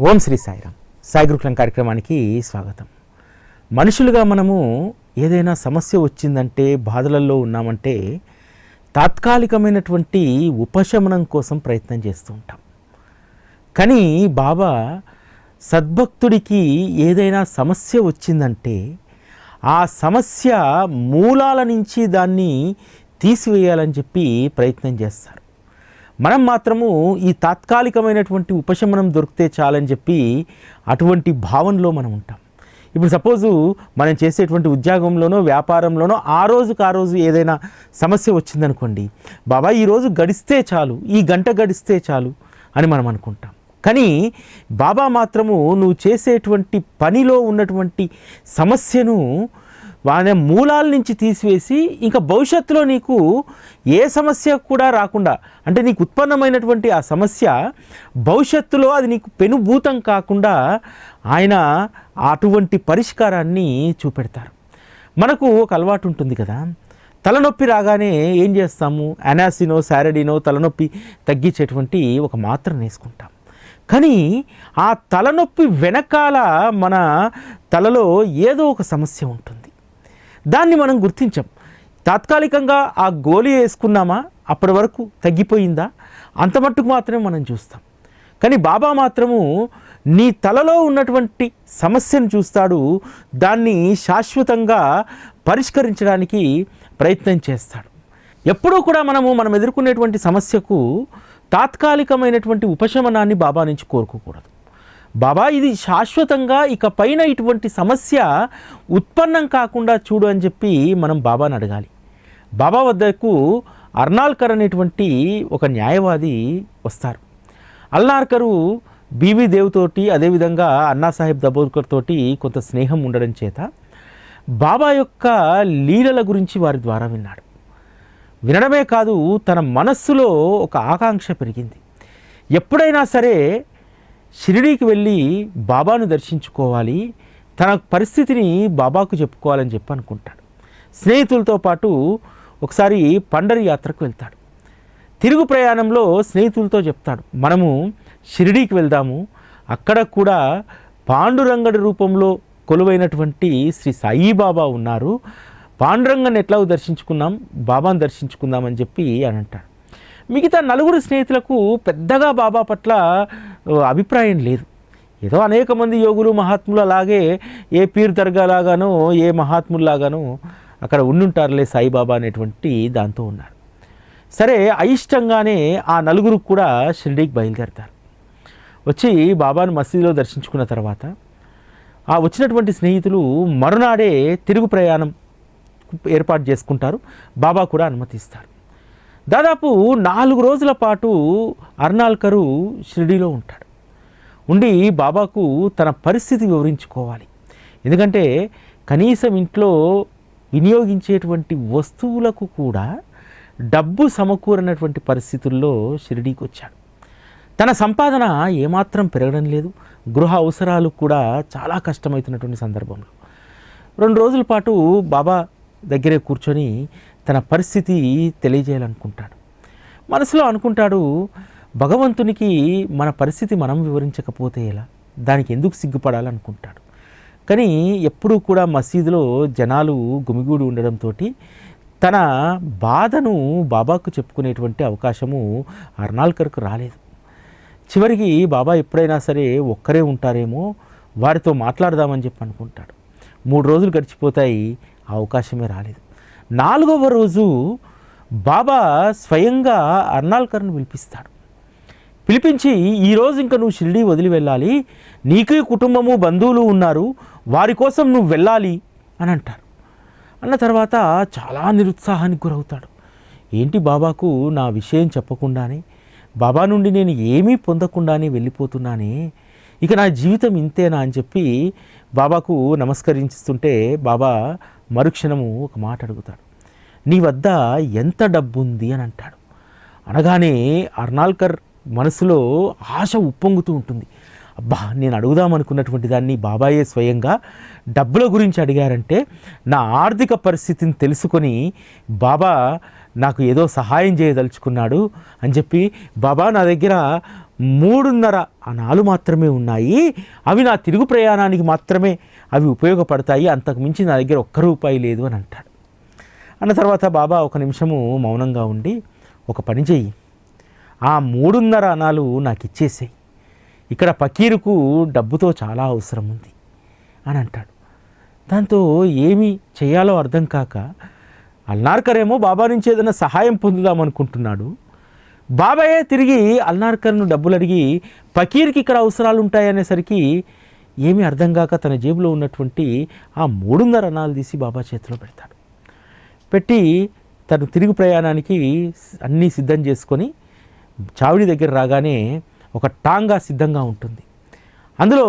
ఓం శ్రీ సాయిరామ్. సాయి గురుకులం కార్యక్రమానికి స్వాగతం. మనుషులుగా మనము ఏదైనా సమస్య వచ్చిందంటే బాధలలో ఉన్నామంటే తాత్కాలికమైనటువంటి ఉపశమనం కోసం ప్రయత్నం చేస్తూ ఉంటాం. కానీ బాబా సద్భక్తుడికి ఏదైనా సమస్య వచ్చిందంటే ఆ సమస్య మూలాల నుంచి దాన్ని తీసివేయాలని చెప్పి ప్రయత్నం చేస్తారు. మనం మాత్రము ఈ తాత్కాలికమైనటువంటి ఉపశమనం దొరికితే చాలని చెప్పి అటువంటి భావనలో మనం ఉంటాం. ఇప్పుడు సపోజు మనం చేసేటువంటి ఉద్యోగంలోనో వ్యాపారంలోనో ఆ రోజుకు ఆ రోజు ఏదైనా సమస్య వచ్చిందనుకోండి బాబా ఈరోజు గడిస్తే చాలు ఈ గంట గడిస్తే చాలు అని మనం అనుకుంటాం. కానీ బాబా మాత్రము నువ్వు చేసేటువంటి పనిలో ఉన్నటువంటి సమస్యను వాని మూలాల నుంచి తీసివేసి ఇంకా భవిష్యత్తులో నీకు ఏ సమస్య కూడా రాకుండా అంటే నీకు ఉత్పన్నమైనటువంటి ఆ సమస్య భవిష్యత్తులో అది నీకు పెనుభూతం కాకుండా ఆయన అటువంటి పరిష్కారాన్ని చూపెడతారు. మనకు ఒక అలవాటు ఉంటుంది కదా తలనొప్పి రాగానే ఏం చేస్తాము? అనాసినో శారడినో తలనొప్పి తగ్గించేటువంటి ఒక మాత్ర వేసుకుంటాం. కానీ ఆ తలనొప్పి వెనకాల మన తలలో ఏదో ఒక సమస్య ఉంటుంది. దాన్ని మనం గుర్తించాం. తాత్కాలికంగా ఆ గోళీ వేసుకున్నామా? అప్పటి వరకు తగ్గిపోయిందా? అంత మట్టుకు మాత్రమే మనం చూస్తాం. కానీ బాబా మాత్రము నీ తలలో ఉన్నటువంటి సమస్యను చూస్తాడు. దాన్ని శాశ్వతంగా పరిష్కరించడానికి ప్రయత్నం చేస్తాడు. ఎప్పుడూ కూడా మనము మనం ఎదుర్కొనేటువంటి సమస్యకు తాత్కాలికమైనటువంటి ఉపశమనాన్ని బాబా నుంచి కోరుకోకూడదు. బాబా ఇది శాశ్వతంగా ఇక పైన ఇటువంటి సమస్య ఉత్పన్నం కాకుండా చూడు అని చెప్పి మనం బాబాని అడగాలి. బాబా వద్దకు అర్నాల్కర్ అనేటువంటి ఒక న్యాయవాది వస్తారు. అల్నార్కరు బీవీ దేవుతోటి అదేవిధంగా అన్నాసాహెబ్ దబోర్కర్ తోటి కొంత స్నేహం ఉండడం చేత బాబా యొక్క లీలల గురించి వారి ద్వారా విన్నాడు. వినడమే కాదు తన మనస్సులో ఒక ఆకాంక్ష పెరిగింది. ఎప్పుడైనా సరే షిరిడీకి వెళ్ళి బాబాను దర్శించుకోవాలి తన పరిస్థితిని బాబాకు చెప్పుకోవాలని చెప్పి అనుకుంటాడు. స్నేహితులతో పాటు ఒకసారి పండరి యాత్రకు వెళ్తాడు. తిరుగు ప్రయాణంలో స్నేహితులతో చెప్తాడు మనము షిరిడీకి వెళ్దాము. అక్కడ కూడా పాండురంగడి రూపంలో కొలువైనటువంటి శ్రీ సాయిబాబా ఉన్నారు. పాండురంగని ఎట్లా దర్శించుకున్నాం బాబాను దర్శించుకుందామని చెప్పి అని అంటాడు. మిగతా నలుగురు స్నేహితులకు పెద్దగా బాబా పట్ల అభిప్రాయం లేదు. ఏదో అనేక మంది యోగులు మహాత్ములు అలాగే ఏ పీర్ దర్గా లాగానో ఏ మహాత్ముల్లాగానో అక్కడ ఉండుంటారులే సాయిబాబా అనేటువంటి దాంతో ఉన్నారు. సరే అయిష్టంగానే ఆ నలుగురు కూడా షిరిడీకి బయలుదేరతారు. వచ్చి బాబాను మసీదులో దర్శించుకున్న తర్వాత ఆ వచ్చినటువంటి స్నేహితులు మరునాడే తిరుగు ప్రయాణం ఏర్పాటు చేసుకుంటారు. బాబా కూడా అనుమతిస్తారు. దాదాపు నాలుగు రోజుల పాటు అర్నాల్కరు షిరిడీలో ఉంటాడు. ఉండి బాబాకు తన పరిస్థితి వివరించుకోవాలి. ఎందుకంటే కనీసం ఇంట్లో వినియోగించేటువంటి వస్తువులకు కూడా డబ్బు సమకూరనటువంటి పరిస్థితుల్లో షిరిడీకి వచ్చాడు తన సంపాదన ఏమాత్రం పెరగడం లేదు. గృహ అవసరాలు కూడా చాలా కష్టమవుతున్నటువంటి సందర్భంలో. రెండు రోజుల పాటు బాబా దగ్గరే కూర్చొని తన పరిస్థితి తెలియజేయాలనుకుంటాడు. మనసులో అనుకుంటాడు భగవంతునికి మన పరిస్థితి మనం వివరించకపోతే ఎలా? దానికి ఎందుకు సిగ్గుపడాలనుకుంటాడు? కానీ ఎప్పుడూ కూడా మసీదులో జనాలు గుమిగూడి ఉండడంతో తన బాధను బాబాకు చెప్పుకునేటువంటి అవకాశము అర్నాల్కర్కు రాలేదు. చివరికి బాబా ఎప్పుడైనా సరే ఒక్కరే ఉంటారేమో వారితో మాట్లాడదామని చెప్పి అనుకుంటాడు మూడు రోజులు గడిచిపోతాయి అవకాశమే రాలేదు. నాలుగవ రోజు బాబా స్వయంగా అర్నాల్కర్ను పిలిపిస్తాడు. పిలిపించి ఈరోజు ఇంకా నువ్వు షిరిడి వదిలి వెళ్ళాలి. నీకు కుటుంబము బంధువులు ఉన్నారు. వారి కోసం నువ్వు వెళ్ళాలి. అని అంటారు. అన్న తర్వాత చాలా నిరుత్సాహానికి గురవుతాడు. ఏంటి బాబాకు నా విషయం చెప్పకుండానే బాబా నుండి నేను ఏమీ పొందకుండానే వెళ్ళిపోతున్నానే? ఇక నా జీవితం ఇంతేనా? అని చెప్పి బాబాకు నమస్కరిస్తుంటే బాబా మరుక్షణము ఒక మాట అడుగుతాడు. నీ వద్ద ఎంత డబ్బు ఉంది అని అంటాడు. అనగానే అర్నాల్కర్ మనసులో ఆశ ఉప్పొంగుతూ ఉంటుంది. అబ్బా నేను అడుగుదాం అనుకున్నటువంటి దాన్ని బాబాయే స్వయంగా డబ్బుల గురించి అడిగారంటే నా ఆర్థిక పరిస్థితిని తెలుసుకొని బాబా నాకు ఏదో సహాయం చేయదలుచుకున్నాడు అని చెప్పి బాబా నా దగ్గర మూడున్నర అనాలు మాత్రమే ఉన్నాయి. అవి నా తిరుగు ప్రయాణానికి మాత్రమే అవి ఉపయోగపడతాయి. అంతకు మించి నా దగ్గర ఒక్క రూపాయి లేదు అని అంటాడు. అన్న తర్వాత బాబా ఒక నిమిషము మౌనంగా ఉండి ఒక పని చెయ్యి. ఆ మూడున్నర అనాలు నాకు ఇచ్చేసాయి. ఇక్కడ పకీరుకు డబ్బుతో చాలా అవసరం ఉంది అని అంటాడు. దాంతో ఏమి చేయాలో అర్థం కాక అల్నార్కరేమో బాబా నుంచి ఏదైనా సహాయం పొందుదామనుకుంటున్నాడు బాబాయే తిరిగి అల్నార్కర్ను డబ్బులు అడిగి పకీర్కి ఇక్కడ అవసరాలు ఉంటాయనేసరికి ఏమీ అర్థం కాక తన జేబులో ఉన్నటువంటి ఆ మూడున్నర అనాలు తీసి బాబా చేతిలో పెడతాడు. పెట్టి తను తిరుగు ప్రయాణానికి అన్నీ సిద్ధం చేసుకొని చావిడి దగ్గర రాగానే ఒక టాంగా సిద్ధంగా ఉంటుంది. అందులో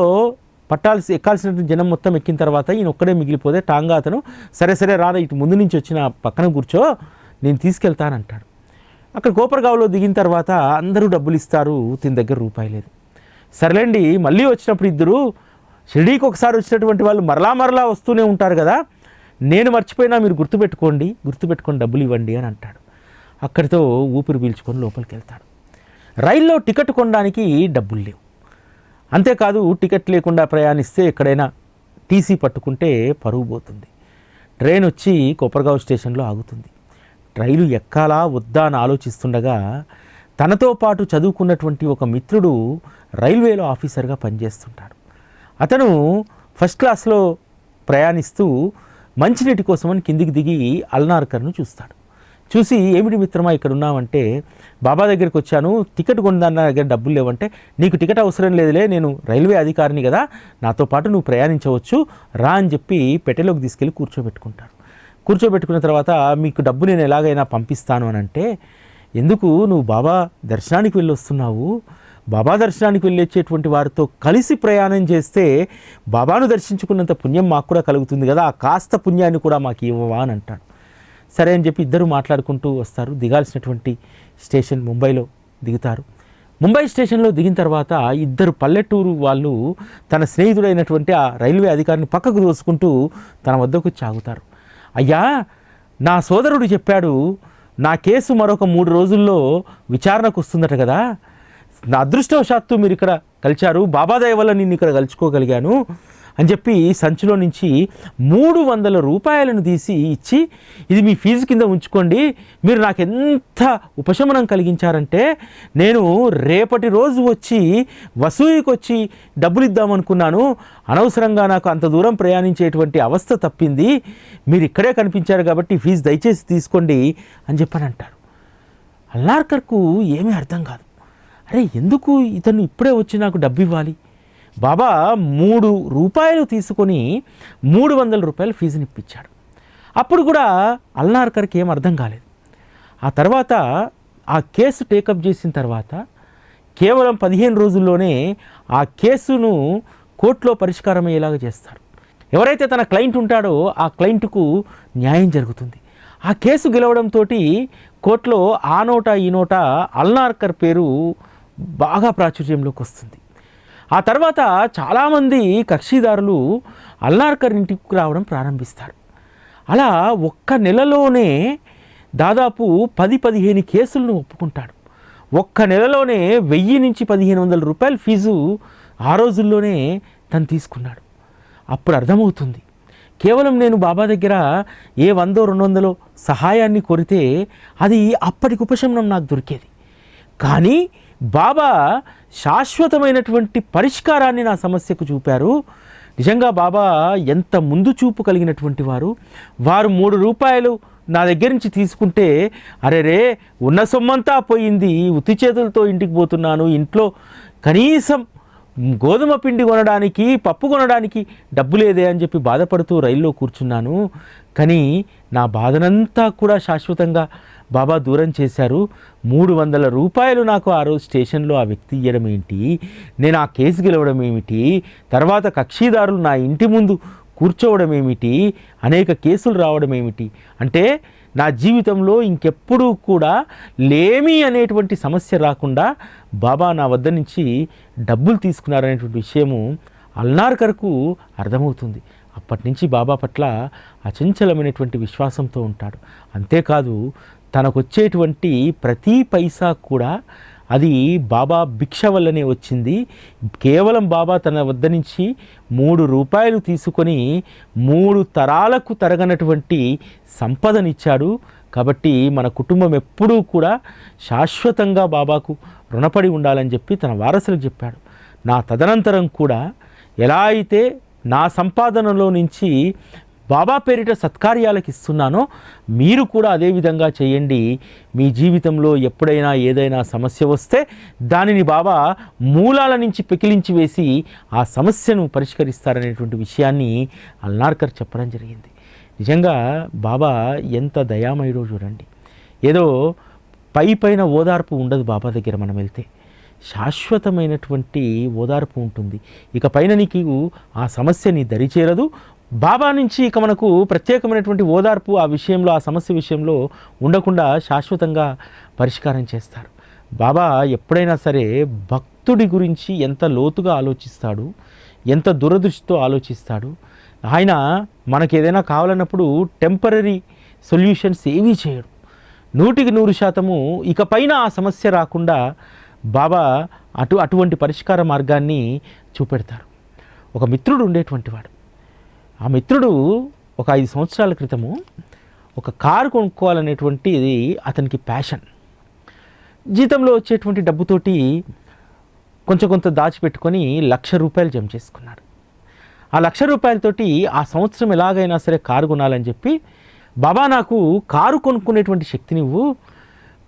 పట్టాల్సి ఎక్కాల్సినటువంటి జనం మొత్తం ఎక్కిన తర్వాత ఈయన ఒక్కడే మిగిలిపోతే టాంగా అతను సరే సరే రారా ఇటు ముందు నుంచి వచ్చిన పక్కన కూర్చో నేను తీసుకెళ్తానంటాడు. అక్కడ కోపరగావులో దిగిన తర్వాత అందరూ డబ్బులు ఇస్తారు తిని దగ్గర రూపాయి లేదు. సర్లేండి మళ్ళీ వచ్చినప్పుడు ఇద్దరు షిరిడీకి ఒకసారి వచ్చినటువంటి వాళ్ళు మరలా మరలా వస్తూనే ఉంటారు కదా. నేను మర్చిపోయినా మీరు గుర్తుపెట్టుకోండి గుర్తుపెట్టుకొని డబ్బులు ఇవ్వండి అని అంటాడు. అక్కడితో ఊపిరి పీల్చుకొని లోపలికి వెళ్తాడు. రైల్లో టికెట్ కొనడానికి డబ్బులు లేవు. అంతేకాదు టికెట్ లేకుండా ప్రయాణిస్తే ఎక్కడైనా టీసీ పట్టుకుంటే పరుగు పోతుంది. ట్రైన్ వచ్చి కొప్పరగావ్ స్టేషన్లో ఆగుతుంది. రైలు ఎక్కాలా వద్దా అని ఆలోచిస్తుండగా తనతో పాటు చదువుకున్నటువంటి ఒక మిత్రుడు రైల్వేలో ఆఫీసర్గా పనిచేస్తుంటాడు. అతను ఫస్ట్ క్లాస్లో ప్రయాణిస్తూ మంచినీటి కోసమని కిందికి దిగి అల్నార్కర్ను చూస్తాడు. చూసి ఏమిటి మిత్రమా ఇక్కడ ఉన్నావంటే బాబా దగ్గరికి వచ్చాను టికెట్ కొనదాన్ని దగ్గర డబ్బులు లేవంటే నీకు టికెట్ అవసరం లేదులే నేను రైల్వే అధికారిని కదా నాతో పాటు నువ్వు ప్రయాణించవచ్చు రా అని చెప్పి పెట్టెలోకి తీసుకెళ్ళి కూర్చోబెట్టుకుంటాడు. కూర్చోబెట్టుకున్న తర్వాత మీకు డబ్బు నేను ఎలాగైనా పంపిస్తాను అని అంటే ఎందుకు? నువ్వు బాబా దర్శనానికి వెళ్ళి వస్తున్నావు బాబా దర్శనానికి వెళ్ళొచ్చేటువంటి వారితో కలిసి ప్రయాణం చేస్తే బాబాను దర్శించుకున్నంత పుణ్యం మాకు కూడా కలుగుతుంది కదా ఆ కాస్త పుణ్యాన్ని కూడా మాకు ఇవ్వవా అని అంటాడు. సరే అని చెప్పి ఇద్దరు మాట్లాడుకుంటూ వస్తారు. దిగాల్సినటువంటి స్టేషన్ ముంబైలో దిగుతారు. ముంబై స్టేషన్లో దిగిన తర్వాత ఇద్దరు పల్లెటూరు వాళ్ళు తన స్నేహితుడైనటువంటి ఆ రైల్వే అధికారిని పక్కకు దోసుకుంటూ తన వద్దకు చాగుతారు అయ్యా నా సోదరుడు చెప్పాడు నా కేసు మరొక మూడు రోజుల్లో విచారణకు వస్తుందట కదా. నా అదృష్టవశాత్తు మీరు ఇక్కడ కలిచారు బాబాదయ వల్ల నిన్ను ఇక్కడ కలుసుకోగలిగాను అని చెప్పి సంచిలో నుంచి మూడు వందల రూపాయలను తీసి ఇచ్చి ఇది మీ ఫీజు కింద ఉంచుకోండి మీరు నాకు ఎంత ఉపశమనం కలిగించారంటే నేను రేపటి రోజు వచ్చి వసూయికి వచ్చి డబ్బులు ఇద్దామనుకున్నాను. అనవసరంగా నాకు అంత దూరం ప్రయాణించేటువంటి అవస్థ తప్పింది. మీరు ఇక్కడే కనిపించారు కాబట్టి ఫీజు దయచేసి తీసుకోండి అని చెప్పని అంటారు అల్లార్కర్కు ఏమీ అర్థం కాదు. అరే ఎందుకు ఇతను ఇప్పుడే వచ్చి నాకు డబ్బు ఇవ్వాలి? బాబా మూడు రూపాయలు తీసుకొని మూడు వందల రూపాయలు ఫీజుని ఇప్పించాడు. అప్పుడు కూడా అల్నార్కర్కి ఏం అర్థం కాలేదు. ఆ తర్వాత ఆ కేసు టేకప్ చేసిన తర్వాత కేవలం పదిహేను రోజుల్లోనే ఆ కేసును కోర్టులో పరిష్కారం అయ్యేలాగా చేస్తారు ఎవరైతే తన క్లయింట్ ఉంటాడో ఆ క్లయింట్కు న్యాయం జరుగుతుంది. ఆ కేసు గెలవడంతో కోర్టులో ఆ నోట ఈ నోట అల్నార్కర్ పేరు బాగా ప్రాచుర్యంలోకి వస్తుంది. ఆ తర్వాత చాలామంది కక్షిదారులు అల్లార్కర్ ఇంటికి రావడం ప్రారంభిస్తారు. అలా ఒక్క నెలలోనే దాదాపు పది పదిహేను కేసులను ఒప్పుకుంటాడు. ఒక్క నెలలోనే వెయ్యి నుంచి పదిహేను వందల రూపాయల ఫీజు ఆ రోజుల్లోనే తను తీసుకున్నాడు. అప్పుడు అర్థమవుతుంది. కేవలం నేను బాబా దగ్గర ఏ వందో రెండు వందలో సహాయాన్ని కోరితే అది అప్పటికి ఉపశమనం నాకు దొరికేది. కానీ బాబా శాశ్వతమైనటువంటి పరిష్కారాన్ని నా సమస్యకు చూపారు. నిజంగా బాబా ఎంత ముందు చూపు కలిగినటువంటి వారు. వారు మూడు రూపాయలు నా దగ్గర నుంచి తీసుకుంటే అరే రే ఉన్న సొమ్మంతా పోయింది. ఉత్తి చేతులతో ఇంటికి పోతున్నాను. ఇంట్లో కనీసం గోధుమ పిండి కొనడానికి పప్పు కొనడానికి డబ్బు లేదే అని చెప్పి బాధపడుతూ రైల్లో కూర్చున్నాను. కానీ నా బాధనంతా కూడా శాశ్వతంగా బాబా దూరం చేశారు. మూడు వందల రూపాయలు నాకు ఆ రోజు స్టేషన్లో ఆ వ్యక్తి ఇవ్వడం ఏంటి? నేను ఆ కేసు గెలవడం ఏమిటి? తర్వాత కక్షిదారులు నా ఇంటి ముందు కూర్చోవడం ఏమిటి? అనేక కేసులు రావడం ఏమిటి? అంటే నా జీవితంలో ఇంకెప్పుడూ కూడా లేమి అనేటువంటి సమస్య రాకుండా బాబా నా వద్ద నుంచి డబ్బులు తీసుకున్నారనేటువంటి విషయము అల్నార్కర్కు అర్థమవుతుంది. అప్పటి నుంచి బాబా పట్ల అచంచలమైనటువంటి విశ్వాసంతో ఉంటాడు. అంతేకాదు తనకు వచ్చేటువంటి ప్రతి పైసా కూడా అది బాబా భిక్ష వల్లనే వచ్చింది. కేవలం బాబా తన వద్ద నుంచి మూడు రూపాయలు తీసుకొని మూడు తరాలకు తరగనటువంటి సంపదనిచ్చాడు. కాబట్టి మన కుటుంబం ఎప్పుడూ కూడా శాశ్వతంగా బాబాకు రుణపడి ఉండాలని చెప్పి తన వారసులకు చెప్పాడు. నా తదనంతరం కూడా ఎలా అయితే నా సంపాదనలో నుంచి బాబా పేరిట సత్కార్యాలకు ఇస్తున్నానో మీరు కూడా అదేవిధంగా చేయండి. మీ జీవితంలో ఎప్పుడైనా ఏదైనా సమస్య వస్తే దానిని బాబా మూలాల నుంచి పెకిలించి వేసి ఆ సమస్యను పరిష్కరిస్తారనేటువంటి విషయాన్ని అల్నార్కర్ చెప్పడం జరిగింది. నిజంగా బాబా ఎంత దయామయుడో చూడండి ఏదో పై పైన ఓదార్పు ఉండదు బాబా దగ్గర మనం వెళ్తే. శాశ్వతమైనటువంటి ఓదార్పు ఉంటుంది. ఇక పైన నీకు ఆ సమస్య నీ దరిచేరదు బాబా నుంచి ఇక మనకు ప్రత్యేకమైనటువంటి ఓదార్పు ఆ విషయంలో ఆ సమస్య విషయంలో ఉండకుండా శాశ్వతంగా పరిష్కారం చేస్తారు. బాబా ఎప్పుడైనా సరే భక్తుడి గురించి ఎంత లోతుగా ఆలోచిస్తాడు ఎంత దురదృష్టితో ఆలోచిస్తాడు? ఆయన మనకి ఏదైనా కావాలన్నప్పుడు టెంపరీ సొల్యూషన్స్ ఏవీ చేయడు. నూటికి నూరు శాతము ఇకపైన ఆ సమస్య రాకుండా బాబా అటు అటువంటి పరిష్కార మార్గాన్ని చూపెడతారు. ఒక మిత్రుడు ఉండేటువంటి వాడు. ఆ మిత్రుడు ఒక ఐదు సంవత్సరాల క్రితము ఒక కారు కొనుక్కోవాలనేటువంటిది అతనికి ప్యాషన్ జీతంలో వచ్చేటువంటి డబ్బుతోటి కొంచెం కొంత దాచిపెట్టుకొని లక్ష రూపాయలు జమ చేసుకున్నాడు. ఆ లక్ష రూపాయలతోటి ఆ సంవత్సరం ఎలాగైనా సరే కారు కొనాలని చెప్పి బాబా నాకు కారు కొనుక్కునేటువంటి శక్తి నువ్వు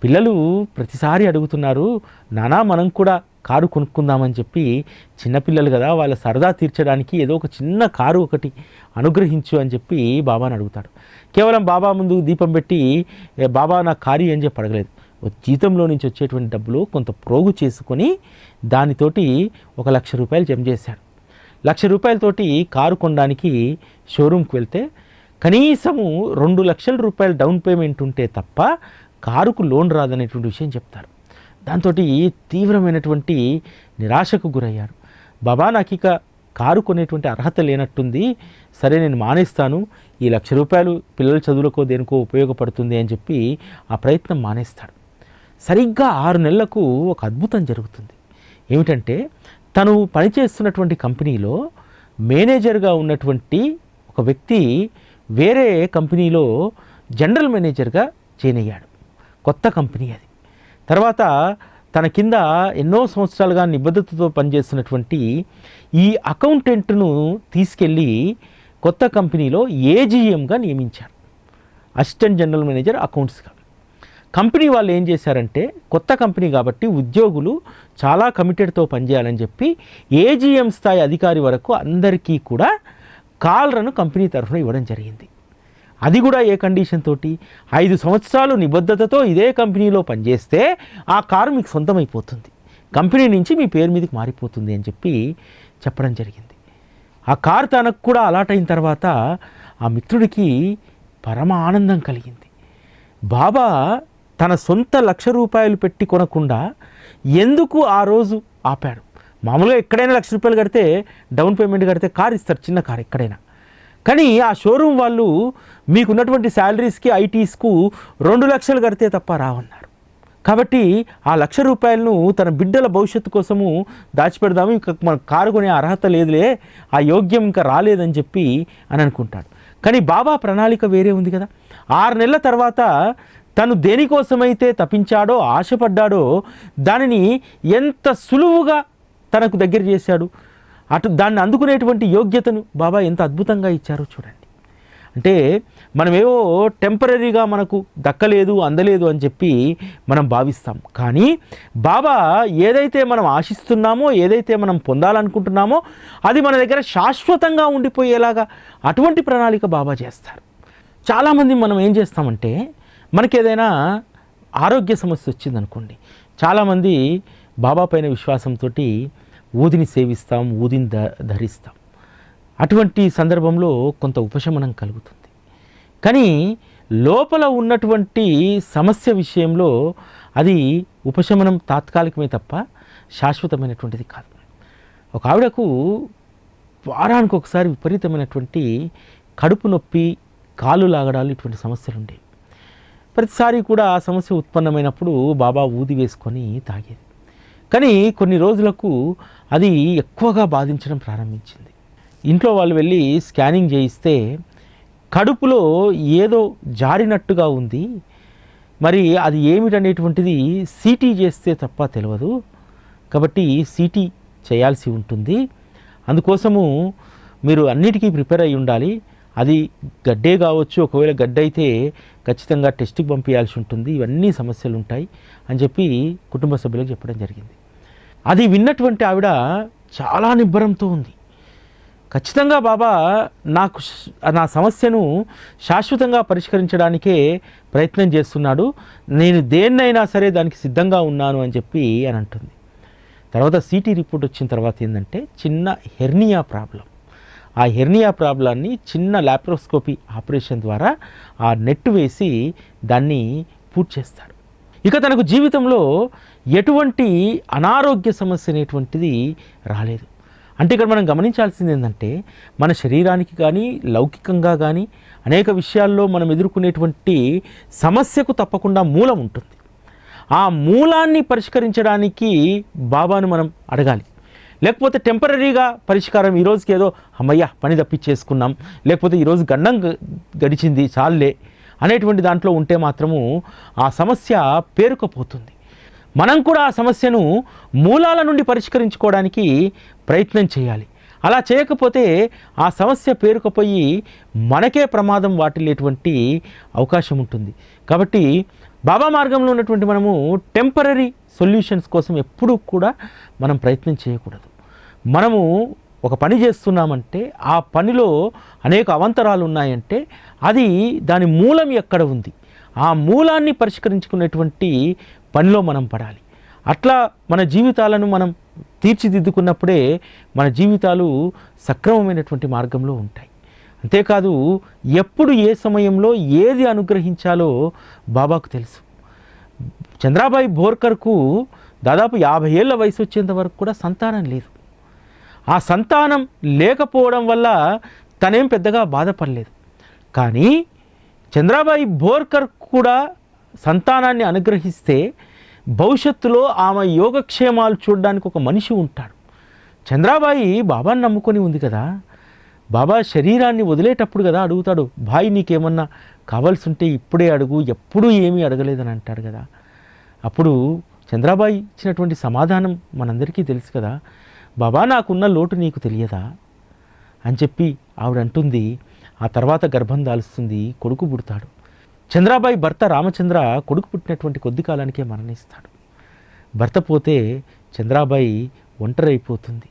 పిల్లలు ప్రతిసారి అడుగుతున్నారు నానా మనం కూడా కారు కొనుక్కుందామని చెప్పి చిన్నపిల్లలు కదా వాళ్ళ సరదా తీర్చడానికి ఏదో ఒక చిన్న కారు ఒకటి అనుగ్రహించు అని చెప్పి బాబాని అడుగుతాడు. కేవలం బాబా ముందు దీపం పెట్టి బాబా నా కారు అని చెప్పి అడగలేదు. జీతంలో నుంచి వచ్చేటువంటి డబ్బులు కొంత ప్రోగు చేసుకొని దానితోటి ఒక లక్ష రూపాయలు జమ చేశాడు. లక్ష రూపాయలతోటి కారు కొనడానికి షోరూమ్కి వెళ్తే కనీసము రెండు లక్షల రూపాయలు డౌన్ పేమెంట్ ఉంటే తప్ప కారుకు లోన్ రాదనేటువంటి విషయం చెప్తారు. దాంతో తీవ్రమైనటువంటి నిరాశకు గురయ్యారు. బాబా నాకు ఇక కారు కొనేటువంటి అర్హత లేనట్టుంది. సరే నేను మానేస్తాను. ఈ లక్ష రూపాయలు పిల్లల చదువులకో దేనికో ఉపయోగపడుతుంది అని చెప్పి ఆ ప్రయత్నం మానేస్తాడు. సరిగ్గా ఆరు నెలలకు ఒక అద్భుతం జరుగుతుంది. ఏమిటంటే తను పనిచేస్తున్నటువంటి కంపెనీలో మేనేజర్గా ఉన్నటువంటి ఒక వ్యక్తి వేరే కంపెనీలో జనరల్ మేనేజర్గా చేనయ్యాడు కొత్త కంపెనీ అది. తర్వాత తన కింద ఎన్నో సంవత్సరాలుగా నిబద్ధతతో పనిచేస్తున్నటువంటి ఈ అకౌంటెంట్ను తీసుకెళ్ళి కొత్త కంపెనీలో ఏజీఎంగా నియమించారు. అసిస్టెంట్ జనరల్ మేనేజర్ అకౌంట్స్గా కంపెనీ వాళ్ళు ఏం చేశారంటే కొత్త కంపెనీ కాబట్టి ఉద్యోగులు చాలా కమిటెడ్తో పనిచేయాలని చెప్పి ఏజీఎం స్థాయి అధికారి వరకు అందరికీ కూడా కాల్రను కంపెనీ తరఫున ఇవ్వడం జరిగింది. అది కూడా ఏ కండిషన్ తోటి? ఐదు సంవత్సరాలు నిబద్ధతతో ఇదే కంపెనీలో పనిచేస్తే ఆ కారు మీకు సొంతమైపోతుంది. కంపెనీ నుంచి మీ పేరు మీదకి మారిపోతుంది అని చెప్పి చెప్పడం జరిగింది. ఆ కారు తనకు కూడా అలాట్ అయిన తర్వాత ఆ మిత్రుడికి పరమ ఆనందం కలిగింది. బాబా తన సొంత లక్ష రూపాయలు పెట్టి కొనకుండా ఎందుకు ఆ రోజు ఆపాడు? మామూలుగా ఎక్కడైనా లక్ష రూపాయలు కడితే డౌన్ పేమెంట్ కడితే కారు ఇస్తారు చిన్న కారు ఎక్కడైనా. కానీ ఆ షోరూమ్ వాళ్ళు మీకున్నటువంటి శాలరీస్కి ఐటీస్కు రెండు లక్షలు కడితే తప్ప రావన్నారు. కాబట్టి ఆ లక్ష రూపాయలను తన బిడ్డల భవిష్యత్తు కోసము దాచిపెడదాము ఇంకా మన కారు కొనే అర్హత లేదులే ఆ యోగ్యం ఇంకా రాలేదని చెప్పి అని అనుకుంటాడు. కానీ బాబా ప్రణాళిక వేరే ఉంది కదా. ఆరు నెలల తర్వాత తను దేనికోసమైతే తప్పించాడో ఆశపడ్డాడో దానిని ఎంత సులువుగా తనకు దగ్గర చేశాడు అటు దాన్ని అందుకునేటువంటి యోగ్యతను బాబా ఎంత అద్భుతంగా ఇచ్చారో చూడండి. అంటే మనమేవో టెంపరీగా మనకు దక్కలేదు అందలేదు అని చెప్పి మనం భావిస్తాం. కానీ బాబా ఏదైతే మనం ఆశిస్తున్నామో ఏదైతే మనం పొందాలనుకుంటున్నామో అది మన దగ్గర శాశ్వతంగా ఉండిపోయేలాగా అటువంటి ప్రణాళిక బాబా చేస్తారు. చాలామంది మనం ఏం చేస్తామంటే మనకి ఏదైనా ఆరోగ్య సమస్య వచ్చిందనుకోండి చాలామంది బాబా పైన విశ్వాసంతో ఊదిని సేవిస్తాం ఊదిని ధ ధరిస్తాం. అటువంటి సందర్భంలో కొంత ఉపశమనం కలుగుతుంది. కానీ లోపల ఉన్నటువంటి సమస్య విషయంలో అది ఉపశమనం తాత్కాలికమే తప్ప శాశ్వతమైనటువంటిది కాదు. ఒక ఆవిడకు వారానికి ఒకసారి విపరీతమైనటువంటి కడుపు నొప్పి కాలు లాగడాలు ఇటువంటి సమస్యలు ఉండేవి ప్రతిసారి కూడా ఆ సమస్య ఉత్పన్నమైనప్పుడు బాబా ఊది వేసుకొని తాగేది. కానీ కొన్ని రోజులకు అది ఎక్కువగా బాధించడం ప్రారంభించింది. ఇంట్లో వాళ్ళు వెళ్ళి స్కానింగ్ చేయిస్తే కడుపులో ఏదో జారినట్టుగా ఉంది. మరి అది ఏమిటనేటువంటిది సీటీ చేస్తే తప్ప తెలియదు కాబట్టి సీటీ చేయాల్సి ఉంటుంది. అందుకోసము మీరు అన్నిటికీ ప్రిపేర్ అయి ఉండాలి. అది గడ్డే కావచ్చు ఒకవేళ గడ్డ అయితే ఖచ్చితంగా టెస్ట్కి పంపించాల్సి ఉంటుంది. ఇవన్నీ సమస్యలు ఉంటాయి అని చెప్పి కుటుంబ సభ్యులకు చెప్పడం జరిగింది. అది విన్నటువంటి ఆవిడ చాలా నిబ్బరంతో ఉంది. ఖచ్చితంగా బాబా నాకు నా సమస్యను శాశ్వతంగా పరిష్కరించడానికే ప్రయత్నం చేస్తున్నాడు. నేను దేన్నైనా సరే దానికి సిద్ధంగా ఉన్నాను అని చెప్పి అని అంటుంది. తర్వాత సిటీ రిపోర్ట్ వచ్చిన తర్వాత ఏంటంటే చిన్న హెర్నియా ప్రాబ్లం. ఆ హెర్నియా ప్రాబ్లాన్ని చిన్న ల్యాప్రోస్కోపీ ఆపరేషన్ ద్వారా ఆ నెట్ వేసి దాన్ని పూర్తి చేస్తాడు ఇక తనకు జీవితంలో ఎటువంటి అనారోగ్య సమస్య అనేటువంటిది రాలేదు. అంటే ఇక్కడ మనం గమనించాల్సింది ఏంటంటే మన శరీరానికి కానీ లౌకికంగా కానీ అనేక విషయాల్లో మనం ఎదుర్కొనేటువంటి సమస్యకు తప్పకుండా మూలం ఉంటుంది. ఆ మూలాన్ని పరిష్కరించడానికి బాబాను మనం అడగాలి. లేకపోతే టెంపరీగా పరిష్కారం ఈ రోజుకి ఏదో అమ్మయ్య పని తప్పించేసుకున్నాం. లేకపోతే ఈరోజు గండం గడిచింది చాలే అనేటువంటి దాంట్లో ఉంటే మాత్రము ఆ సమస్య పేరుకపోతుంది. మనం కూడా ఆ సమస్యను మూలాల నుండి పరిష్కరించుకోవడానికి ప్రయత్నం చేయాలి. అలా చేయకపోతే ఆ సమస్య పేరుకుపోయి మనకే ప్రమాదం వాటిల్లేటువంటి అవకాశం ఉంటుంది. కాబట్టి బాబా మార్గంలో ఉన్నటువంటి మనము టెంపరీ సొల్యూషన్స్ కోసం ఎప్పుడూ కూడా మనం ప్రయత్నం చేయకూడదు. మనము ఒక పని చేస్తున్నామంటే ఆ పనిలో అనేక అవంతరాలు ఉన్నాయంటే అది దాని మూలం ఎక్కడ ఉంది? ఆ మూలాన్ని పరిష్కరించుకునేటువంటి పనిలో మనం పడాలి. అట్లా మన జీవితాలను మనం తీర్చిదిద్దుకున్నప్పుడే మన జీవితాలు సక్రమమైనటువంటి మార్గంలో ఉంటాయి. అంతేకాదు ఎప్పుడు ఏ సమయంలో ఏది అనుగ్రహించాలో బాబాకు తెలుసు. చంద్రాబాయి బోర్కర్కు దాదాపు యాభై ఏళ్ళ వయసు వచ్చేంత వరకు కూడా సంతానం లేదు. ఆ సంతానం లేకపోవడం వల్ల తనేం పెద్దగా బాధపడలేదు. కానీ చంద్రాబాయి బోర్కర్ కూడా సంతానాన్ని అనుగ్రహిస్తే భవిష్యత్తులో ఆమె యోగక్షేమాలు చూడడానికి ఒక మనిషి ఉంటాడు. చంద్రాబాయి బాబాని నమ్ముకొని ఉంది కదా. బాబా శరీరాన్ని వదిలేటప్పుడు కదా అడుగుతాడు భాయ్ నీకేమన్నా కావాల్సి ఉంటే ఇప్పుడే అడుగు ఎప్పుడూ ఏమీ అడగలేదని అంటాడు కదా. అప్పుడు చంద్రాబాయి ఇచ్చినటువంటి సమాధానం మనందరికీ తెలుసు కదా. బాబా నాకున్న లోటు నీకు తెలియదా? అని చెప్పి ఆవిడ అంటుంది ఆ తర్వాత గర్భం దాలుస్తుంది కొడుకు పుడతాడు. చంద్రాబాయి భర్త రామచంద్ర కొడుకు పుట్టినటువంటి కొద్ది కాలానికే మరణిస్తాడు. భర్త పోతే చంద్రాబాయి ఒంటరైపోతుంది.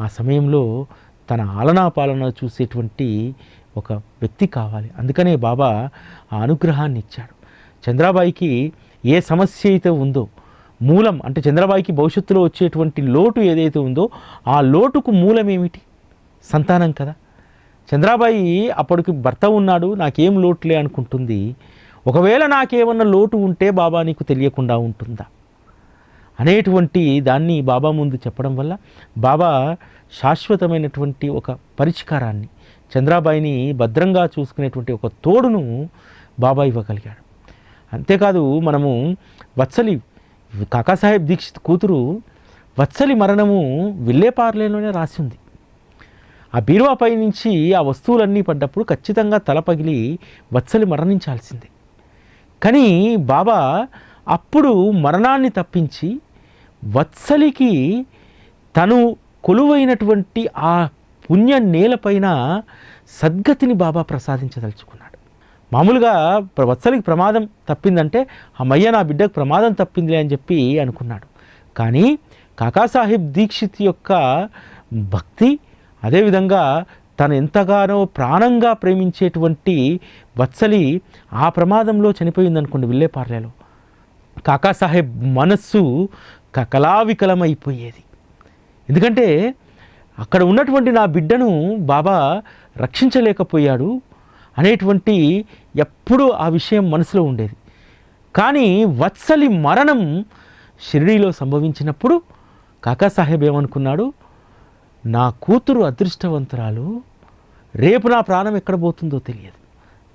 ఆ సమయంలో తన ఆలనా పాలన చూసేటువంటి ఒక వ్యక్తి కావాలి. అందుకనే బాబా ఆ అనుగ్రహాన్ని ఇచ్చాడు చంద్రాబాయికి ఏ సమస్య అయితే ఉందో మూలం అంటే చంద్రబాయికి భవిష్యత్తులో వచ్చేటువంటి లోటు ఏదైతే ఉందో ఆ లోటుకు మూలం ఏమిటి? సంతానం కదా. చంద్రాబాయి అప్పటికి భర్త ఉన్నాడు నాకేం లోటులే అనుకుంటుంది. ఒకవేళ నాకేమన్నా లోటు ఉంటే బాబా నీకు తెలియకుండా ఉంటుందా? అనేటువంటి దాన్ని బాబా ముందు చెప్పడం వల్ల బాబా శాశ్వతమైనటువంటి ఒక పరిష్కారాన్ని చంద్రాబాయిని భద్రంగా చూసుకునేటువంటి ఒక తోడును బాబా ఇవ్వగలిగాడు. అంతేకాదు మనము వత్సలి కాకాసాహెబ్ దీక్షిత్ కూతురు వత్సలి మరణము విల్లేపార్లేలోనే రాసి ఉంది ఆ బీరువాపై నుంచి ఆ వస్తువులన్నీ పడ్డప్పుడు ఖచ్చితంగా తల పగిలి వత్సలి మరణించాల్సిందే. కానీ బాబా అప్పుడు మరణాన్ని తప్పించి వత్సలికి తను కొలువైనటువంటి ఆ పుణ్య నేలపైన సద్గతిని బాబా ప్రసాదించదలుచుకున్నాడు. మామూలుగా ప్ర- వత్సలికి ప్రమాదం తప్పిందంటే అమ్మయ్య నా బిడ్డకు ప్రమాదం తప్పిందిలే అని చెప్పి అనుకున్నాడు. కానీ కాకాసాహెబ్ దీక్షిత్ యొక్క భక్తి అదేవిధంగా తను ఎంతగానో ప్రాణంగా ప్రేమించేటువంటి వత్సలి ఆ ప్రమాదంలో చనిపోయిందనుకోండి విల్లేపార్లేలో. కాకాసాహెబ్ మనస్సు కకలావికలమైపోయేది. ఎందుకంటే అక్కడ ఉన్నటువంటి నా బిడ్డను బాబా రక్షించలేకపోయాడు అనేటువంటి ఎప్పుడూ ఆ విషయం మనసులో ఉండేది. కానీ వత్సలి మరణం షిరిడీలో సంభవించినప్పుడు కాకాసాహెబ్ ఏమనుకున్నాడు? నా కూతురు అదృష్టవంతురాలు రేపు నా ప్రాణం ఎక్కడ పోతుందో తెలియదు.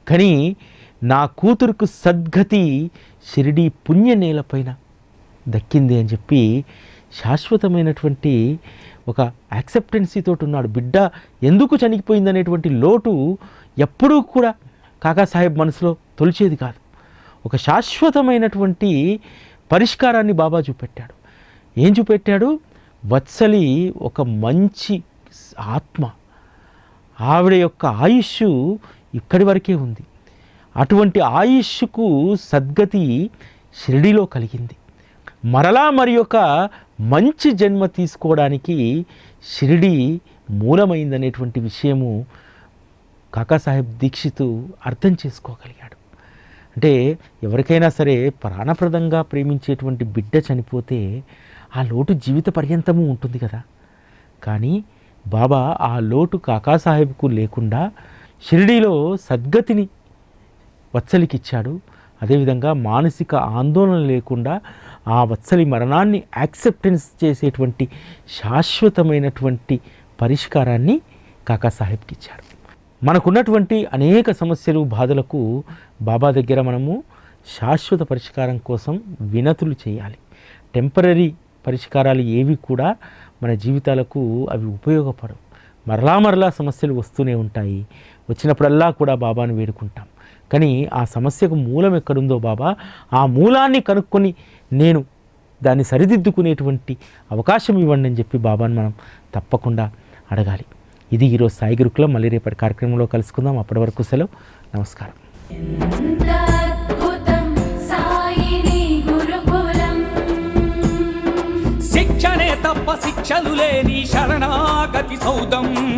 కానీ నా కూతురుకు సద్గతి షిరిడీ పుణ్య నేలపైన దక్కింది అని చెప్పి శాశ్వతమైనటువంటి ఒక యాక్సెప్టెన్సీతో ఉన్నాడు. బిడ్డ ఎందుకు చనిపోయిందనేటువంటి లోటు ఎప్పుడూ కూడా కాకాసాహెబ్ మనసులో తొలిచేది కాదు. ఒక శాశ్వతమైనటువంటి పరిష్కారాన్ని బాబా చూపెట్టాడు. ఏం చూపెట్టాడు? వత్సలి ఒక మంచి ఆత్మ. ఆవిడ యొక్క ఆయుష్ ఇక్కడి వరకే ఉంది. అటువంటి ఆయుష్కు సద్గతి షిరిడిలో కలిగింది. మరలా మరి ఒక మంచి జన్మ తీసుకోవడానికి షిరిడి మూలమైందనేటువంటి విషయము కాకాసాహెబ్ దీక్షితు అర్థం చేసుకోగలిగాడు. అంటే ఎవరికైనా సరే ప్రాణప్రదంగా ప్రేమించేటువంటి బిడ్డ చనిపోతే ఆ లోటు జీవిత పర్యంతము ఉంటుంది కదా. కానీ బాబా ఆ లోటు కాకాసాహెబ్కు లేకుండా షిరిడీలో సద్గతిని వత్సలికిచ్చాడు. అదేవిధంగా మానసిక ఆందోళన లేకుండా ఆ వత్సలి మరణాన్ని యాక్సెప్టెన్స్ చేసేటువంటి శాశ్వతమైనటువంటి పరిష్కారాన్ని కాకాసాహెబ్కి ఇచ్చాడు మనకున్నటువంటి అనేక సమస్యలు బాధలకు బాబా దగ్గర మనము శాశ్వత పరిష్కారం కోసం వినతులు చేయాలి. టెంపరీ పరిష్కారాలు ఏవి కూడా మన జీవితాలకు అవి ఉపయోగపడవు. మరలా మరలా సమస్యలు వస్తూనే ఉంటాయి. వచ్చినప్పుడల్లా కూడా బాబాను వేడుకుంటాం. కానీ ఆ సమస్యకు మూలం ఎక్కడుందో బాబా ఆ మూలాన్ని కనుక్కొని నేను దాన్ని సరిదిద్దుకునేటువంటి అవకాశం ఇవ్వండి అని చెప్పి బాబాను మనం తప్పకుండా అడగాలి. ఇది ఈరోజు సాయి గురుకులం మళ్ళీ రేపటి కార్యక్రమంలో కలుసుకుందాం. అప్పటి వరకు సెలవు. నమస్కారం. శిక్షణే తప్ప శిక్షలు లేని శరణాగతి సౌదం.